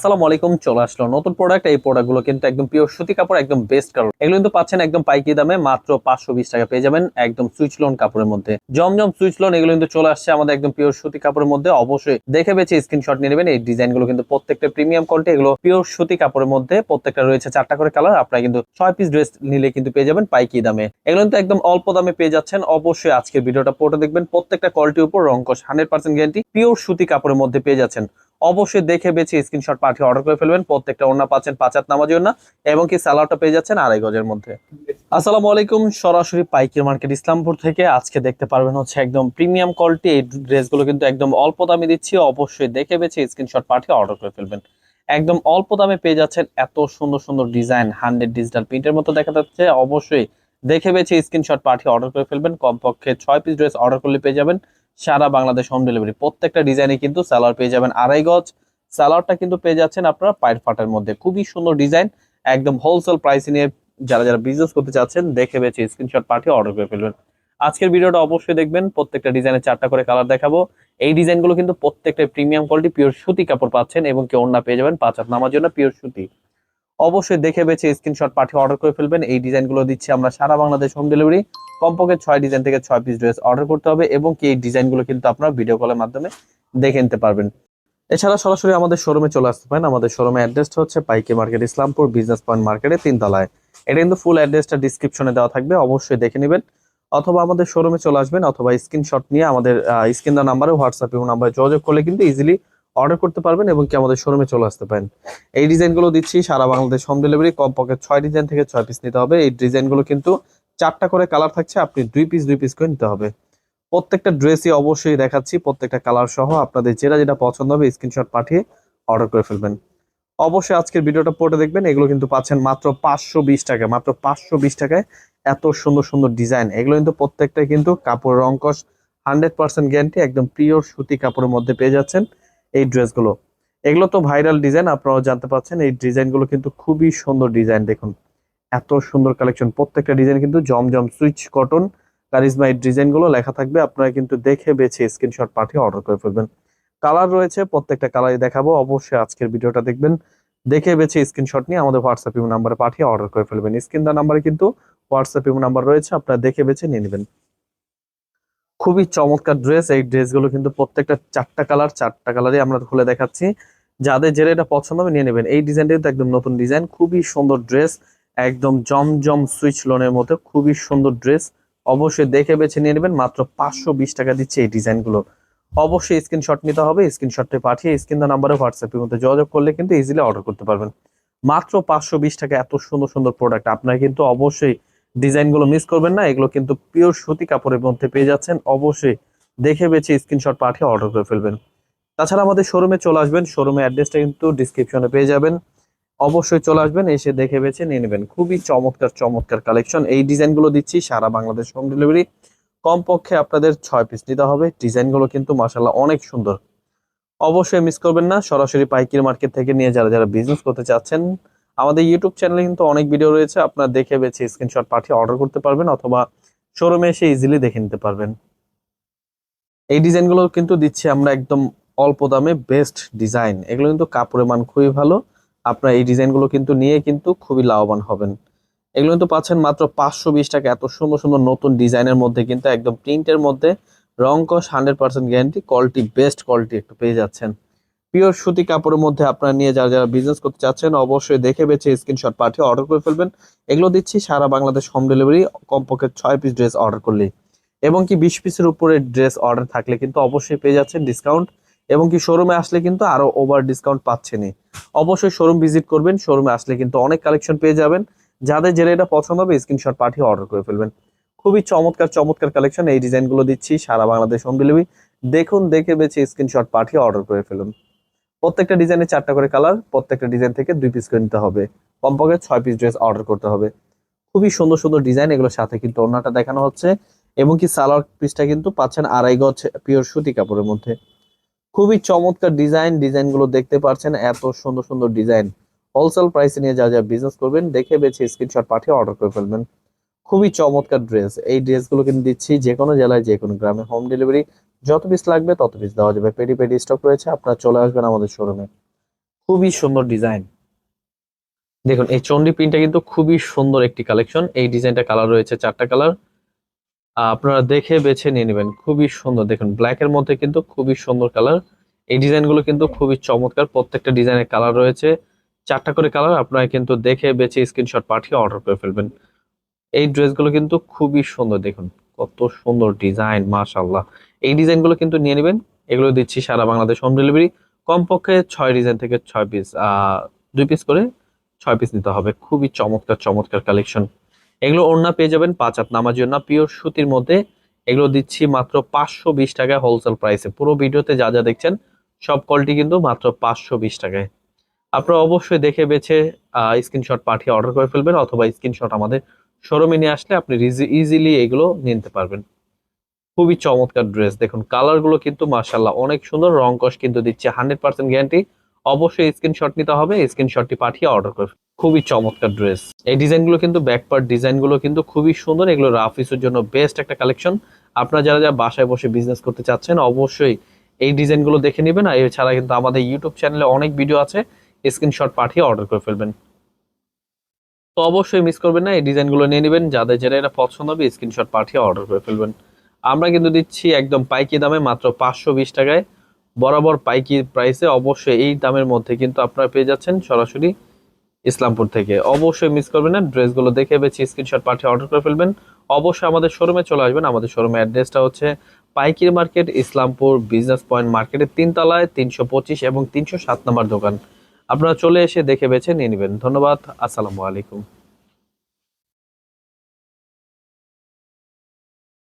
আসসালামু আলাইকুম, চলে আসলো নতুন প্রোডাক্ট এই প্রোডাক্টগুলো কিন্তু একদম পিওর সুতি কাপড়, একদম বেস্ট কালার এগুলো কিন্তু পাচ্ছেন একদম পাইকি দামে, মাত্র পাঁচশো বিশ টাকা পেয়ে যাবেন একদম সুইচ লোন কাপড়ের মধ্যে। জমজম সুইচ লোন এগুলো কিন্তু চলে আসছে আমাদের একদম পিওর সুতি কাপড়ের মধ্যে। অবশ্যই দেখে বেছে স্ক্রিনশট নিয়ে নেবেন। এই ডিজাইনগুলো কিন্তু প্রত্যেকটা প্রিমিয়াম কোয়ালিটি এগুলো পিওর সুতি কাপড়ের মধ্যে প্রত্যেকটা রয়েছে চারটা করে কালার আপনারা কিন্তু ছয় পিস ড্রেস নিলে কিন্তু পেয়ে যাবেন পাইকি দামে। এগুলো কিন্তু একদম অল্প দামে পেয়ে যাচ্ছেন। অবশ্যই আজকের ভিডিওটা পড়ে দেখবেন। প্রত্যেকটা কোয়ালিটির উপর রঙ্কশ হান্ড্রেড পার্সেন্ট গ্যারান্টি পিওর সুতি কাপড়ের মধ্যে পেয়ে যাচ্ছেন। অবশ্যই দেখে বেছে স্ক্রিনশট পাঠিয়ে অর্ডার করে ফেলবেন। প্রত্যেকটা ওনা পাচ্ছেন পাঁচাত নামাজ না এবং কি সালাডটা পেয়ে যাচ্ছেন আড়াই গজের মধ্যে। আসসালামু আলাইকুম, সরাসরি পাইকারি মার্কেট ইসলামপুর থেকে। আজকে দেখতে পারবেন হচ্ছে একদম প্রিমিয়াম কোয়ালিটি এই ড্রেসগুলো কিন্তু একদম অল্প দামে দিচ্ছি। অবশ্যই দেখে বেছে স্ক্রিনশট পাঠিয়ে অর্ডার করে ফেলবেন। একদম অল্প দামে পেয়ে যাচ্ছেন এত সুন্দর সুন্দর ডিজাইন হান্ড্রেড ডিজিটাল প্রিন্টের মতো দেখা যাচ্ছে। অবশ্যই দেখে বেছে স্ক্রিনশট পাঠিয়ে অর্ডার করে ফেলবেন। কমপক্ষে ছয় পিস ড্রেস অর্ডার করলে পেয়ে যাবেন। সারা বাংলাদেশ হোম ডেলিভারি প্রত্যেকটা ডিজাইনে কিন্তু স্যালার পেয়ে যাবেন আড়াই গজ। স্যালারটা কিন্তু পেয়ে যাচ্ছেন আপনারা পায়ের ফাটার মধ্যে। খুবই সুন্দর ডিজাইন একদম হোলসেল প্রাইসে নিয়ে যারা যারা বিজনেস করতে চাচ্ছেন, দেখে বেছে স্ক্রিনশট পাঠিয়ে অর্ডার করে ফেলবেন। আজকের ভিডিওটা অবশ্যই দেখবেন, প্রত্যেকটা ডিজাইনের চারটা করে কালার দেখাবো। এই ডিজাইনগুলো কিন্তু প্রত্যেকটা প্রিমিয়াম কোয়ালিটি পিওর সুতি কাপড় পাচ্ছেন এবং কেউ না পেয়ে যাবেন পাঁচ নামার জন্য পিওর সুতি। অবশ্যই দেখে বেছে স্ক্রিনশট পাঠিয়ে অর্ডার করে ফেলবেন। এই ডিজাইনগুলো দিচ্ছি আমরা সারা বাংলাদেশ হোম ডেলিভারি কমপক্ষে ছয় ডিজাইন থেকে ছয় পিস ড্রেস অর্ডার করতে হবে এবং কি এই ডিজাইনগুলো কিন্তু আপনারা ভিডিও কলের মাধ্যমে দেখে নিতে পারবেন। এছাড়া সরাসরি আমাদের শোরুমে চলে আসতে পারেন। আমাদের শোরুমে অ্যাড্রেসটা হচ্ছে পাইকে মার্কেট, ইসলামপুর বিজনেস পয়েন্ট মার্কেটে তিনতলায়। এটা কিন্তু ফুল অ্যাড্রেসটা ডিসক্রিপশনে দেওয়া থাকবে, অবশ্যই দেখে নেবেন। অথবা আমাদের শোরুমে চলে আসবেন অথবা স্ক্রিনশট নিয়ে আমাদের স্ক্রিন দেওয়া নাম্বারে হোয়াটসঅ্যাপ এবং নাম্বারে যোগাযোগ করলে কিন্তু ইজিলি অর্ডার করতে পারবেন এবং কি আমাদের শোরুমে চলে আসতে পারেন। এই ডিজাইনগুলো দিচ্ছি, সারা বাংলাদেশ হোম ডেলিভারি কমপক্ষে ছয় ডিজাইন থেকে ছয় পিস নিতে হবে। এই ডিজাইনগুলো কিন্তু চারটা করে কালার থাকছে, আপনি দুই পিস দুই পিস করে নিতে হবে। প্রত্যেকটা ড্রেসই অবশ্যই দেখাচ্ছি, প্রত্যেকটা কালার সহ আপনাদের যেটা যেটা পছন্দ হবে স্ক্রিনশট পাঠিয়ে অর্ডার করে ফেলবেন। অবশ্যই আজকের ভিডিওটা পড়ে দেখবেন, এগুলো কিন্তু পাচ্ছেন মাত্র পাঁচশো বিশ টাকায়, মাত্র পাঁচশো বিশ টাকায় এত সুন্দর সুন্দর ডিজাইন এগুলো কিন্তু প্রত্যেকটাই কিন্তু কাপড় রঙ্কশ হান্ড্রেড পার্সেন্ট গ্যারান্টি একদম পিওর সুতি কাপড়ের মধ্যে পেয়ে যাচ্ছেন। এই ড্রেসগুলো। এগুলো তো ভাইরাল ডিজাইন, আপনারাও জানতে পারছেন, এই ডিজাইনগুলো কিন্তু খুবই সুন্দর ডিজাইন, দেখুন। এত সুন্দর কালেকশন, প্রত্যেকটা ডিজাইন কিন্তু জমজম সুইচ কটন, কারিজমা এই ডিজাইনগুলো লেখা থাকবে, আপনারা কিন্তু দেখে বেছে স্ক্রিনশট পাঠিয়ে অর্ডার করে ফেলবেন। কালার রয়েছে, প্রত্যেকটা কালারই দেখাবো, অবশ্যই আজকের ভিডিওটা দেখবেন। দেখে বেছে স্ক্রিনশট নিয়ে আমাদের হোয়াটসঅ্যাপ ইমো নাম্বারে পাঠিয়ে অর্ডার করে ফেলবেন। স্ক্রিন দা নাম্বারে কিন্তু হোয়াটসঅ্যাপ ইমো নাম্বার রয়েছে, আপনারা দেখে বেছে নিয়ে নেবেন। খুবই চমৎকার ড্রেস এই ড্রেসগুলো কিন্তু প্রত্যেকটা চারটা কালার চারটা কালারই আমরা খুলে দেখাচ্ছি। যাদের যেটা এটা পছন্দ হবে নিয়ে নেবেন। এই ডিজাইনটা কিন্তু একদম নতুন ডিজাইন খুবই সুন্দর ড্রেস একদম জমজম সুইচ লোনের মধ্যে খুবই সুন্দর ড্রেস অবশ্যই দেখে বেছে নিয়ে নেবেন, মাত্র পাঁচশো বিশ টাকা দিচ্ছে এই ডিজাইনগুলো অবশ্যই স্ক্রিনশট নিতে হবে স্ক্রিনশটটা পাঠিয়ে স্ক্রিন নাম্বারে হোয়াটসঅ্যাপের মধ্যে যোগাযোগ করলে কিন্তু ইজিলি অর্ডার করতে পারবেন। মাত্র পাঁচশো বিশ টাকা এত সুন্দর সুন্দর প্রোডাক্ট আপনারা কিন্তু অবশ্যই ডিজাইনগুলো মিস করবেন না, এগুলো কিন্তু পিওর সুতি কাপড়ের মধ্যে পেয়ে যাচ্ছেন। অবশ্যই দেখে বেছে স্ক্রিনশট পাঠিয়ে অর্ডার করে ফেলবেন। তাছাড়া আমাদের শোরুমে চলে আসবেন শোরুমে অ্যাড্রেসটা কিন্তু ডিসক্রিপশনে পেয়ে যাবেন। অবশ্যই চলে আসবেন, এসে দেখে বেছে নিয়ে নেবেন। খুবই চমৎকার চমৎকার কালেকশন এই ডিজাইনগুলো দিচ্ছি সারা বাংলাদেশ হোম ডেলিভারি কমপক্ষে আপনাদের ছয় পিস নিতে হবে। ডিজাইনগুলো কিন্তু মাসাল্লাহ অনেক সুন্দর। অবশ্যই মিস করবেন না। সরাসরি পাইকারি মার্কেট থেকে নিয়ে যারা যারা বিজনেস করতে চাচ্ছেন আমাদের ইউটিউব চ্যানেলে কিন্তু অনেক ভিডিও রয়েছে, আপনারা দেখে বেছে স্ক্রিনশট পাঠিয়ে অর্ডার করতে পারবেন অথবা শোরুমে এসে ইজিলি দেখে নিতে পারবেন। এই ডিজাইনগুলো কিন্তু দিচ্ছি আমরা একদম অল্প দামে বেস্ট ডিজাইন এগুলো কিন্তু কাপড়ের মান খুবই ভালো। আপনার এই ডিজাইনগুলো কিন্তু নিয়ে কিন্তু খুবই লাভবান হবেন। এগুলো কিন্তু পাচ্ছেন মাত্র পাঁচশো বিশ টাকা। এত সুন্দর সুন্দর নতুন ডিজাইনের মধ্যে কিন্তু একদম প্রিন্টের মধ্যে, রং কস hundred percent guarantee quality best quality একটু পেয়ে যাচ্ছেন। পিওর সুতি কাপড়ের মধ্যে আপনারা নিয়ে যারা যারা বিজনেস করতে চাচ্ছেন, অবশ্যই দেখে বেছে স্ক্রিনশট পাঠিয়ে অর্ডার করে ফেলবেন। এগুলো দিচ্ছি সারা বাংলাদেশ হোম ডেলিভারি কমপক্ষে ছয় পিস ড্রেস অর্ডার করলেই। এবং কি বিশ পিসের উপরে ড্রেস অর্ডার থাকলে কিন্তু অবশ্যই পেয়ে যাচ্ছেন ডিসকাউন্ট এবং কি শোরুমে আসলে কিন্তু আরও ওভার ডিসকাউন্ট পাচ্ছেনই। অবশ্যই শোরুম ভিজিট করবেন শোরুমে আসলে কিন্তু অনেক কালেকশন পেয়ে যাবেন। যাদের যেটা এটা পছন্দ হবে স্ক্রিনশট পাঠিয়ে অর্ডার করে ফেলবেন। খুবই চমৎকার চমৎকার কালেকশন এই ডিজাইনগুলো দিচ্ছি সারা বাংলাদেশ হোম ডেলিভারি দেখুন, দেখে বেছে স্ক্রিনশট পাঠিয়ে অর্ডার করে ফেলুন। প্রত্যেকটা ডিজাইনে চারটা করে কালার, প্রত্যেকটা ডিজাইন থেকে দুই পিস করে নিতে হবে। কমপক্ষে ছয় পিস ড্রেস অর্ডার করতে হবে। খুবই সুন্দর সুন্দর ডিজাইন, এগুলোর সাথে কিন্তু অন্যটা দেখানো হচ্ছে। এবং কি সালোয়ার পিসটা কিন্তু পাচ্ছেন আড়াই গজ পিওর সুতি কাপড়ের মধ্যে। খুবই চমৎকার ডিজাইন, ডিজাইনগুলো দেখতে পাচ্ছেন, এত সুন্দর সুন্দর ডিজাইন। হোলসেল প্রাইসে নিয়ে যা যা বিজনেস করবেন, দেখে বেছে স্ক্রিনশট পাঠিয়ে অর্ডার করে ফেলবেন। খুবই চমৎকার ড্রেস এই ড্রেসগুলো কিন্তু দিচ্ছি যে কোনো জেলায়, যে কোনো গ্রামে। হোম ডেলিভারি যত পিস লাগবে তত পিস দেওয়া যাবে। পেডি পেডি স্টক রয়েছে, আপনারা চলে আসবেন আমাদের শোরুমে খুবই সুন্দর ডিজাইন দেখুন, এই চন্ডি প্রিন্টটা কিন্তু খুবই সুন্দর একটি কালেকশন এই ডিজাইনটা কালার রয়েছে চারটা কালার আপনারা দেখে বেছে নিয়ে নেবেন। খুবই সুন্দর। দেখুন ব্ল্যাক এর মধ্যে কিন্তু খুবই সুন্দর কালার এই ডিজাইনগুলো কিন্তু খুবই চমৎকার। প্রত্যেকটা ডিজাইনের কালার রয়েছে। চারটা করে কালার আপনারা কিন্তু দেখে বেছে স্ক্রিনশট পাঠিয়ে অর্ডার করে ফেলবেন। এই ড্রেসগুলো কিন্তু খুবই সুন্দর। দেখুন কত সুন্দর ডিজাইন মাশাল্লাহ এই ডিজাইনগুলো কিন্তু নিয়ে নেবেন। এগুলো দিচ্ছি সারা বাংলাদেশ হোম ডেলিভারি কমপক্ষে ছয় ডিজাইন থেকে ছয় পিস দুই পিস করে ছয় পিস নিতে হবে। খুবই চমৎকার চমৎকার কালেকশন এগুলো ওড়না পেয়ে যাবেন পাঁচ হাত নামাজি ওড়না পিওর সুতির মধ্যে। এগুলো দিচ্ছি মাত্র পাঁচশো বিশ টাকায় হোলসেল প্রাইসে পুরো ভিডিওতে যা যা দেখছেন, সব কলটি কিন্তু মাত্র পাঁচশো বিশ টাকায়। আপনারা অবশ্যই দেখে বেছে স্ক্রিনশট পাঠিয়ে অর্ডার করে ফেলবেন অথবা স্ক্রিনশট আমাদের শোরুমে নিয়ে আসলে আপনি ইজিলি এগুলো নিতে পারবেন। খুবই চমৎকার ড্রেস দেখুন কালারগুলো কিন্তু মার্শাল্লাহ অনেক সুন্দর। রং কস কিন্তু দিচ্ছে হান্ড্রেড পার্সেন্ট গ্যারান্টি অবশ্যই স্ক্রিনশট নিতে হবে স্ক্রিনশটটি পাঠিয়ে অর্ডার করে খুবই চমৎকার ড্রেস এই ডিজাইনগুলো কিন্তু ব্যাক পার্ট ডিজাইনগুলো কিন্তু খুবই সুন্দর। এগুলো রাফ ইউজের জন্য বেস্ট একটা কালেকশন আপনারা যারা যারা বাসায় বসে বিজনেস করতে চাচ্ছেন, অবশ্যই এই ডিজাইনগুলো দেখে নেবেন। আর এছাড়া কিন্তু আমাদের ইউটিউব চ্যানেলে অনেক ভিডিও আছে। স্ক্রিনশট পাঠিয়ে অর্ডার করে ফেলবেন। তো অবশ্যই মিস করবেন না, এই ডিজাইনগুলো নিয়ে নেবেন। যাদের যেটা এটা পছন্দ হবে স্ক্রিনশট পাঠিয়ে অর্ডার করে ফেলবেন। আমরা কিন্তু দিচ্ছি একদম পাইকি দামে মাত্র পাঁচশো বিশ টাকায়। বরাবর পাইকি প্রাইসে অবশ্যই এই দামের মধ্যে কিন্তু আপনারা পেয়ে যাচ্ছেন সরাসরি ইসলামপুর থেকে। অবশ্যই মিস করবেন না ড্রেসগুলো দেখে বেছে স্ক্রিনশট পাঠিয়ে অর্ডার করে ফেলবেন। অবশ্যই আমাদের শোরুমে চলে আসবেন। আমাদের শোরুমের অ্যাড্রেসটা হচ্ছে পাইকিরি মার্কেট ইসলামপুর বিজনেস পয়েন্ট মার্কেটের তিনতলায় তিনশো পঁচিশ এবং তিনশো সাত নম্বর দোকান। আপনারা চলে এসে দেখে বেছে নিয়ে নেবেন। ধন্যবাদ আসসালামু আলাইকুম।